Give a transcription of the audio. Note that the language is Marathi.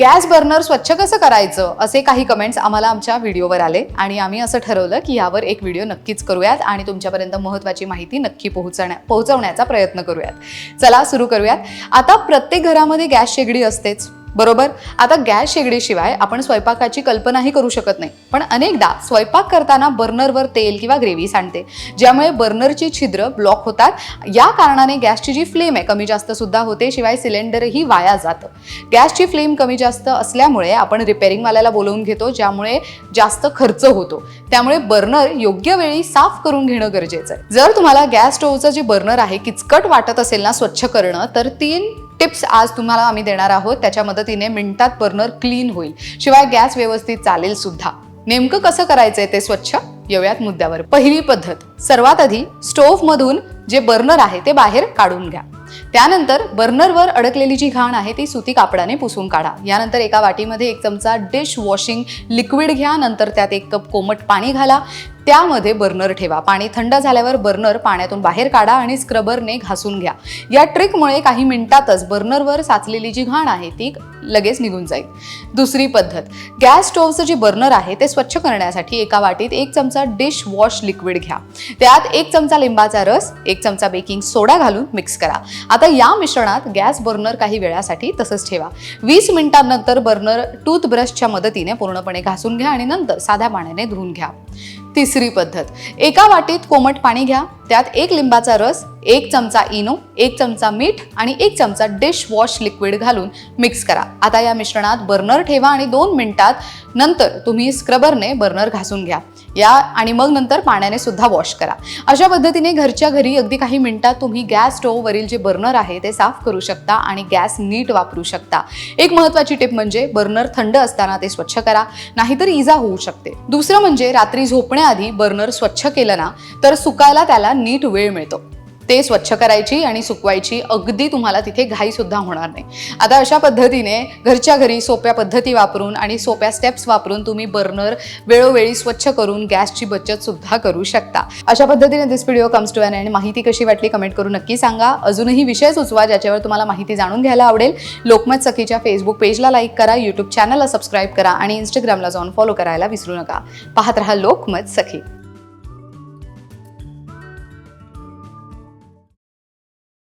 गॅस बर्नर स्वच्छ कसं करायचं असे काही कमेंट्स आम्हाला आमच्या व्हिडिओवर आले. आणि आम्ही असं ठरवलं की यावर एक व्हिडिओ नक्कीच करूयात आणि तुमच्यापर्यंत महत्त्वाची माहिती नक्की पोहोचण्या पोहोचवण्याचा प्रयत्न करूयात. चला सुरू करूयात. आता प्रत्येक घरामध्ये गॅस शेगडी असतेच. बरोबर? आता गॅस शेगडीशिवाय आपण स्वयंपाकाची कल्पनाही करू शकत नाही. पण अनेकदा स्वयंपाक करताना बर्नरवर तेल किंवा ग्रेव्ही सांडते. ज्यामुळे बर्नरची छिद्र ब्लॉक होतात. या कारणाने गॅसची जी फ्लेम आहे कमी जास्त सुद्धा होते शिवाय सिलेंडरही वाया जातं. गॅसची फ्लेम कमी जास्त असल्यामुळे आपण रिपेअरिंगवाल्याला बोलवून घेतो ज्यामुळे जास्त खर्च होतो. त्यामुळे बर्नर योग्य वेळी साफ करून घेणं गरजेचं आहे. जर तुम्हाला गॅस स्टोव्हचं जे बर्नर आहे किचकट वाटत असेल ना स्वच्छ करणं तर तीन टिप्स आज तुम्हाला आम्ही देणार आहोत. त्याच्या मदतीने मिनिटात बर्नर क्लीन होईल. शिवाय गॅस व्यवस्थित चालेल सुद्धा. नेमकं कसं करायचंय ते स्वच्छ? येऊयात मुद्द्यावर. पहिली पद्धत सर्वात आधी स्टोव्ह मधून जे बर्नर आहे ते बाहेर काढून घ्या. त्यानंतर बर्नरवर अडकलेली जी घाण आहे ती सुती कापडाने पुसून काढा. यानंतर एका वाटीमध्ये एक चमचा डिश वॉशिंग लिक्विड घ्या. नंतर त्यात एक कप कोमट पाणी घाला. त्यामध्ये बर्नर ठेवा. पाणी थंड झाल्यावर बर्नर पाण्यातून बाहेर काढा आणि स्क्रबरने घासून घ्या. या ट्रिकमुळे काही मिनिटातच बर्नरवर साचलेली जी घाण आहे ती लगेच निघून जाईल. दुसरी पद्धत. गॅस स्टोव्हचं जे बर्नर आहे ते स्वच्छ करण्यासाठी एका वाटीत एक चमचा डिश वॉश लिक्विड घ्या. त्यात एक चमचा लिंबाचा रस एक चमचा बेकिंग सोडा घालून मिक्स करा. आता या मिश्रणात गॅस बर्नर काही वेळासाठी तसंच ठेवा. वीस मिनिटांनंतर बर्नर टूथब्रशच्या मदतीने पूर्णपणे घासून घ्या आणि नंतर साध्या पाण्याने धुवून घ्या. तिसरी पद्धत. एका वाटीत कोमट पाणी घ्या त्यात एक लिंबाचा रस एक चमचा इनो एक चमचा मीठ आणि एक चमचा डिश वॉश लिक्विड घालून मिक्स करा. आता या मिश्रणात बर्नर ठेवा आणि दोन मिनिटात नंतर तुम्ही स्क्रबरने बर्नर घासून घ्या. या आणि मग नंतर पाण्याने सुद्धा वॉश करा. अशा पद्धतीने घरच्या घरी अगदी काही मिनिटात तुम्ही गॅस स्टोव्हवरील जे बर्नर आहे ते साफ करू शकता आणि गॅस नीट वापरू शकता. एक महत्वाची टिप म्हणजे बर्नर थंड असताना ते स्वच्छ करा नाहीतर इजा होऊ शकते. दुसरं म्हणजे रात्री झोपण्याआधी बर्नर स्वच्छ केलं ना तर सुकायला त्याला नीट वेळ मिळतो. ते स्वच्छ करायची आणि सुकवायची. अगदी तुम्हाला तिथे घाईसुद्धा होणार नाही. आता अशा पद्धतीने घरच्या घरी सोप्या पद्धती वापरून आणि सोप्या स्टेप्स वापरून तुम्ही बर्नर वेळोवेळी स्वच्छ करून गॅसची बचतसुद्धा करू शकता. अशा पद्धतीने this video comes to end आणि माहिती कशी वाटली कमेंट करून नक्की सांगा. अजूनही विषय सुचवा ज्याच्यावर तुम्हाला माहिती जाणून घ्यायला आवडेल लोकमत सखीच्या फेसबुक पेजला लाईक करा यूट्यूब चॅनलला सबस्क्राईब करा आणि इंस्टाग्रामला जाऊन फॉलो करायला विसरू नका. पाहत राहा लोकमत सखी.